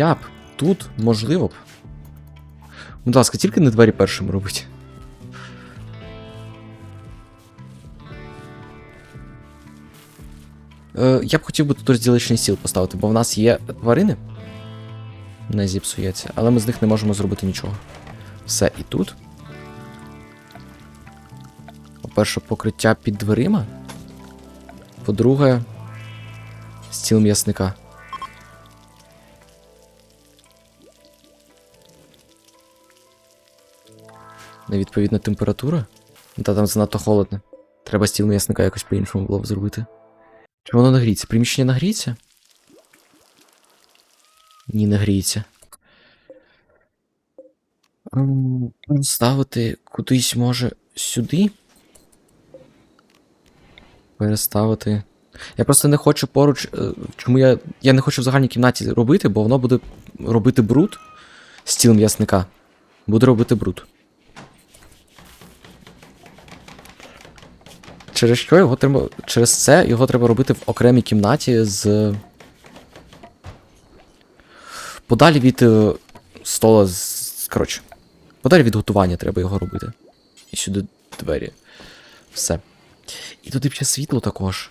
Я б тут, можливо б. Будь ласка, тільки не двері першим робить. Е, я б хотів би тут розділичний стіл поставити, бо в нас є тварини. Не зіпсується, але ми з них не можемо зробити нічого. Все, і тут. По-перше, покриття під дверима. По-друге, стіл м'ясника. Невідповідна температура? Та там занадто холодно. Треба стіл м'ясника якось по-іншому було б зробити. Чи воно нагріється? Приміщення нагріється? Ні, не гріється. Ем, Ставити кудись може сюди. Переставити. Я просто не хочу поруч. е, Чому я. Я не хочу в загальній кімнаті робити, бо воно буде робити бруд. Стіл м'ясника. Буде робити бруд. Через що його треба. Через це його треба робити в окремій кімнаті з. Подалі від е, стола з. Коротше. Подалі від готування треба його робити. І сюди двері. Все. І туди б ще світло також.